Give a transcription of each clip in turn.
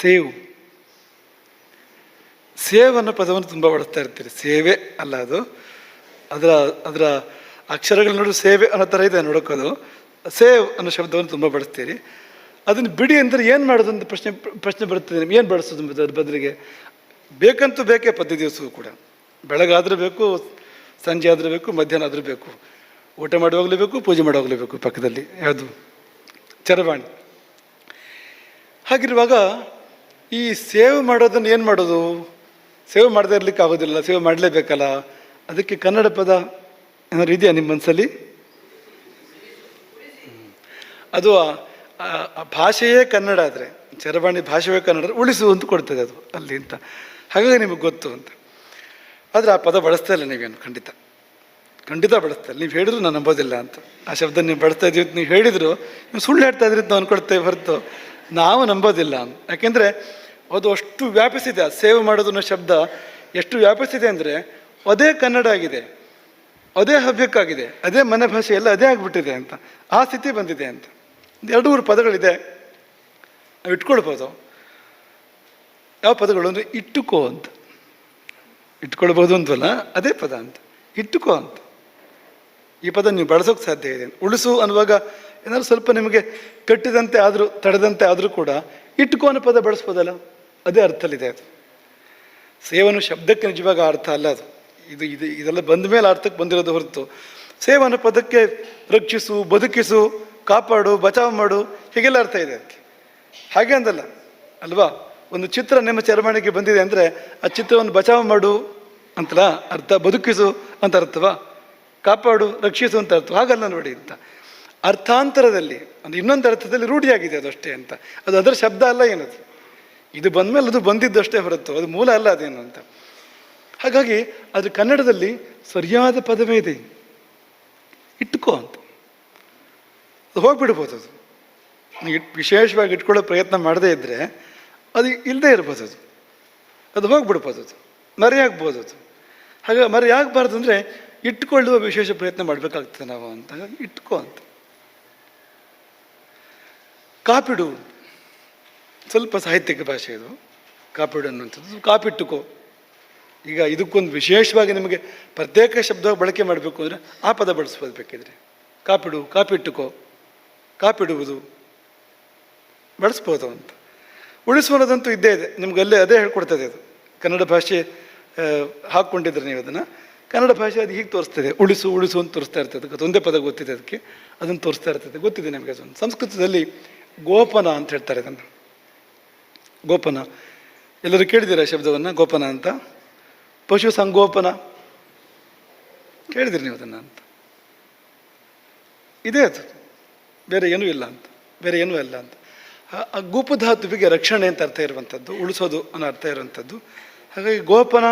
Save. Save ಅನ್ನೋ ಪದವನ್ನು ತುಂಬ ಬಳಸ್ತಾ ಇರ್ತೀರಿ. ಸೇವೆ ಅಲ್ಲ ಅದು. ಅದರ ಅದರ ಅಕ್ಷರಗಳು ನೋಡು ಸೇವೆ ಅನ್ನೋ ಥರ ಇದೆ ನೋಡೋಕ್ಕೋದು. ಸೇವ್ ಅನ್ನೋ ಶಬ್ದವನ್ನು ತುಂಬ ಬಳಸ್ತೀರಿ. ಅದನ್ನು ಬಿಡಿ ಅಂದರೆ ಏನು ಮಾಡೋದು ಅಂತ ಪ್ರಶ್ನೆ ಪ್ರಶ್ನೆ ಬರ್ತದೆ ನಿಮ್ಗೆ. ಏನು ಬಳಸೋದು ಅದ್ರ ಬದಲಿಗೆ ಬೇಕಂತೂ ಬೇಕೇ ಪ್ರತಿ ದಿವಸವೂ ಕೂಡ. ಬೆಳಗಾದರೂ ಬೇಕು, ಸಂಜೆ ಆದರೂ ಬೇಕು, ಮಧ್ಯಾಹ್ನ ಆದರೂ ಬೇಕು. ಊಟ ಮಾಡುವಾಗಲೂ ಬೇಕು, ಪೂಜೆ ಮಾಡುವಾಗಲೂ ಬೇಕು ಪಕ್ಕದಲ್ಲಿ. ಯಾವುದು? ಚರವಾಣಿ. ಹಾಗಿರುವಾಗ ಈ ಸೇವ್ ಮಾಡೋದನ್ನು ಏನು ಮಾಡೋದು? ಸೇವ್ ಮಾಡದೇ ಇರಲಿಕ್ಕೆ ಆಗೋದಿಲ್ಲ, ಸೇವ್ ಮಾಡಲೇಬೇಕಲ್ಲ? ಅದಕ್ಕೆ ಕನ್ನಡ ಪದ ಏನಾದ್ರು ಇದೆಯಾ ನಿಮ್ಮ ಮನಸ್ಸಲ್ಲಿ ಅದು ಭಾಷೆಯೇ ಕನ್ನಡ ಆದರೆ, ಚರವಾಣಿ ಭಾಷೆಯೇ ಕನ್ನಡ ಉಳಿಸು ಅಂತ ಕೊಡ್ತದೆ ಅದು ಅಲ್ಲಿ ಅಂತ. ಹಾಗಾಗಿ ನಿಮಗೆ ಗೊತ್ತು ಅಂತ. ಆದರೆ ಆ ಪದ ಬಳಸ್ತಾ ಇಲ್ಲ ನೀವೇನು, ಖಂಡಿತ. ಖಂಡಿತ ಬಳಸ್ತಾ ಇಲ್ಲ. ನೀವು ಹೇಳಿದ್ರು ನಾನು ನಂಬೋದಿಲ್ಲ ಅಂತ. ಆ ಶಬ್ದ ನೀವು ಬಳಸ್ತಾ ಇದ್ದೀವಿ ಅಂತ ನೀವು ಹೇಳಿದ್ರು, ನೀವು ಸುಳ್ಳು ಹೇಳ್ತಾ ಇದ್ರಿ ಅಂತ ನಾವು ಅನ್ಕೊಳ್ತೇವೆ ಹೊರತು. ನಾವು ನಂಬೋದಿಲ್ಲ. ಯಾಕೆಂದರೆ ಅದು ಅಷ್ಟು ವ್ಯಾಪಿಸಿದೆ. ಸೇವೆ ಮಾಡೋದು ಅನ್ನೋ ಶಬ್ದ ಎಷ್ಟು ವ್ಯಾಪಿಸಿದೆ ಅಂದರೆ ಅದೇ ಕನ್ನಡ ಆಗಿದೆ. ಅದೇ ಹವ್ಯಕ್ಕಾಗಿದೆ. ಅದೇ ಮನೆ ಭಾಷೆ ಎಲ್ಲ ಅದೇ ಆಗಿಬಿಟ್ಟಿದೆ ಅಂತ. ಆ ಸ್ಥಿತಿ ಬಂದಿದೆ ಅಂತ. ಎರಡು ಮೂರು ಪದಗಳಿದೆ. ನಾವು ಇಟ್ಕೊಳ್ಬೋದು. ಯಾವ ಪದಗಳು ಅಂದರೆ ಇಟ್ಟುಕೋ ಅಂತ. ಇಟ್ಕೊಳ್ಬೋದು ಅಂತಲ್ಲ ಅದೇ ಪದ ಅಂತ. ಇಟ್ಟುಕೋ ಅಂತ. ಈ ಪದ ನೀವು ಬಳಸೋಕೆ ಸಾಧ್ಯ ಇದೆ. ಉಳಿಸು ಅನ್ನುವಾಗ ಏನಾದ್ರು ಸ್ವಲ್ಪ ನಿಮಗೆ ಕಟ್ಟಿದಂತೆ ಆದರೂ, ತಡೆದಂತೆ ಆದರೂ ಕೂಡ ಇಟ್ಕೋ ಅನ್ನೋ ಪದ ಬಳಸ್ಬೋದಲ್ಲ? ಅದೇ ಅರ್ಥಲ್ಲಿದೆ ಅದು. ಸೇವನು ಶಬ್ದಕ್ಕೆ ನಿಜವಾಗ ಅರ್ಥ ಅಲ್ಲ ಅದು. ಇದು ಇದು, ಇದೆಲ್ಲ ಬಂದ ಮೇಲೆ ಅರ್ಥಕ್ಕೆ ಬಂದಿರೋದು ಹೊರತು. ಸೇವನ ಪದಕ್ಕೆ ರಕ್ಷಿಸು, ಬದುಕಿಸು, ಕಾಪಾಡು, ಬಚಾವ್ ಮಾಡು, ಹೀಗೆಲ್ಲ ಅರ್ಥ ಇದೆ ಅದಕ್ಕೆ. ಹಾಗೆ ಅಂದಲ್ಲ, ಅಲ್ವಾ? ಒಂದು ಚಿತ್ರ ನಿಮ್ಮ ಚರ್ಮಣಿಗೆ ಬಂದಿದೆ ಅಂದರೆ ಆ ಚಿತ್ರವನ್ನು ಬಚಾವ್ ಮಾಡು ಅಂತಲ್ಲ? ಅರ್ಥ, ಬದುಕಿಸು ಅಂತ ಅರ್ಥವಾ? ಕಾಪಾಡು, ರಕ್ಷಿಸು ಅಂತ ಅರ್ಥ ಹಾಗಲ್ಲ ನೋಡಿ ಅಂತ. ಅರ್ಥಾಂತರದಲ್ಲಿ, ಅಂದರೆ ಇನ್ನೊಂದು ಅರ್ಥದಲ್ಲಿ ರೂಢಿಯಾಗಿದೆ ಅದು ಅಷ್ಟೇ ಅಂತ. ಅದು ಅದರ ಶಬ್ದ ಅಲ್ಲ ಏನದು? ಇದು ಬಂದಮೇಲೆ ಅದು ಬಂದಿದ್ದಷ್ಟೇ ಹೊರತು, ಅದು ಮೂಲ ಅಲ್ಲ ಅದೇನು ಅಂತ. ಹಾಗಾಗಿ ಅದು ಕನ್ನಡದಲ್ಲಿ ಸರಿಯಾದ ಪದವೇ ಇದೆ. ಇಟ್ಕೋ ಅಂತ. ಅದು ಹೋಗ್ಬಿಡ್ಬೋದು ಅದು. ನೀವು ವಿಶೇಷವಾಗಿ ಇಟ್ಕೊಳ್ಳೋ ಪ್ರಯತ್ನ ಮಾಡದೇ ಇದ್ದರೆ ಅದು ಇಲ್ಲದೆ ಇರ್ಬೋದು ಅದು. ಅದು ಹೋಗ್ಬಿಡ್ಬೋದು ಅದು. ಮರೆಯಾಗ್ಬೋದು ಅದು. ಹಾಗೆ ಮರೆಯಾಗಬಾರ್ದು ಅಂದರೆ ಇಟ್ಕೊಳ್ಳುವ ವಿಶೇಷ ಪ್ರಯತ್ನ ಮಾಡಬೇಕಾಗ್ತದೆ ನಾವು ಅಂತ. ಇಟ್ಕೋ ಅಂತ. ಕಾಪಿಡು ಸ್ವಲ್ಪ ಸಾಹಿತ್ಯಿಕ ಭಾಷೆ ಇದು. ಕಾಪಿಡು ಅನ್ನುವಂಥದ್ದು. ಕಾಪಿಟ್ಟುಕೋ. ಈಗ ಇದಕ್ಕೊಂದು ವಿಶೇಷವಾಗಿ ನಿಮಗೆ ಪ್ರತ್ಯೇಕ ಶಬ್ದ ಬಳಕೆ ಮಾಡಬೇಕು ಅಂದರೆ ಆ ಪದ ಬಳಸ್ಬೋದು ಬೇಕಿದ್ರೆ. ಕಾಪಿಡು, ಕಾಪಿಟ್ಟುಕೋ. ಕಾಪಿಡುವುದು. ಬಳಸ್ಬೋದು ಅಂತ. ಉಳಿಸುವುದಂತೂ ಇದ್ದೇ ಇದೆ. ನಿಮ್ಗೆ ಅಲ್ಲೇ ಅದೇ ಹೇಳ್ಕೊಡ್ತದೆ ಅದು. ಕನ್ನಡ ಭಾಷೆ ಹಾಕ್ಕೊಂಡಿದ್ರೆ ನೀವು ಅದನ್ನು. ಕನ್ನಡ ಭಾಷೆ ಅದು ಹೀಗೆ ತೋರಿಸ್ತದೆ. ಉಳಿಸು ಉಳಿಸು ಅಂತ ತೋರಿಸ್ತಾ ಇರ್ತದೆ. ಅದಕ್ಕೆ ಒಂದೇ ಪದ ಗೊತ್ತಿದೆ ಅದಕ್ಕೆ. ಅದನ್ನು ತೋರಿಸ್ತಾ ಇರ್ತದೆ. ಗೊತ್ತಿದೆ ನಿಮಗೆ ಅದೊಂದು. ಸಂಸ್ಕೃತದಲ್ಲಿ ಗೋಪನ ಅಂತ ಹೇಳ್ತಾರೆ ಅದನ್ನು. ಗೋಪನ. ಎಲ್ಲರೂ ಕೇಳಿದ್ದೀರಾ ಶಬ್ದವನ್ನು? ಗೋಪನ ಅಂತ? ಪಶು ಸಂಗೋಪನ. ಕೇಳಿದಿರಿ ನೀವು ಅದನ್ನು ಅಂತ. ಇದೇ ಅದು. ಬೇರೆ ಏನೂ ಇಲ್ಲ ಅಂತ. ಬೇರೆ ಏನೂ ಇಲ್ಲ ಅಂತ. ಆ ಗೋಪಧಾತುವಿಗೆ ರಕ್ಷಣೆ ಅಂತ ಅರ್ಥ ಇರುವಂಥದ್ದು ಉಳಿಸೋದು ಅನ್ನೋ ಅರ್ಥ ಇರುವಂಥದ್ದು ಹಾಗಾಗಿ ಗೋಪನ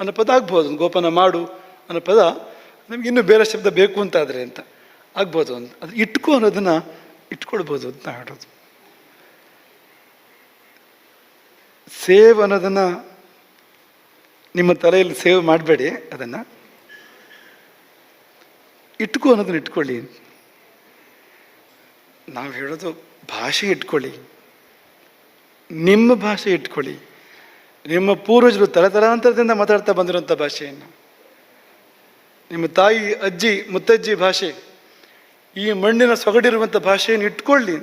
ಅನ್ನೋ ಪದ ಆಗ್ಬೋದು. ಗೋಪನ ಮಾಡು ಅನ್ನೋ ಪದ, ನಮ್ಗೆ ಇನ್ನೂ ಬೇರೆ ಶಬ್ದ ಬೇಕು ಅಂತ ಆದರೆ ಅಂತ ಆಗ್ಬೋದು ಅಂತ. ಅದು ಇಟ್ಕೋ ಅನ್ನೋದನ್ನು ಇಟ್ಕೊಳ್ಬೋದು ಅಂತ ಹೇಳೋದು. ಸೇವ್ ಅನ್ನೋದನ್ನು ನಿಮ್ಮ ತಲೆಯಲ್ಲಿ ಸೇವ್ ಮಾಡಬೇಡಿ ಅದನ್ನು. ಇಟ್ಕೋ ಅನ್ನೋದನ್ನ ಇಟ್ಕೊಳ್ಳಿ. ನಾವು ಹೇಳೋದು ಭಾಷೆ ಇಟ್ಕೊಳ್ಳಿ. ನಿಮ್ಮ ಭಾಷೆ ಇಟ್ಕೊಳ್ಳಿ. ನಿಮ್ಮ ಪೂರ್ವಜರು ತಲತಲಾಂತರದಿಂದ ಮಾತಾಡ್ತಾ ಬಂದಿರುವಂಥ ಭಾಷೆಯನ್ನು. ನಿಮ್ಮ ತಾಯಿ, ಅಜ್ಜಿ, ಮುತ್ತಜ್ಜಿ ಭಾಷೆ. ಈ ಮಣ್ಣಿನ ಸೊಗಡಿರುವಂಥ ಭಾಷೆಯನ್ನು ಇಟ್ಕೊಳ್ಳಿ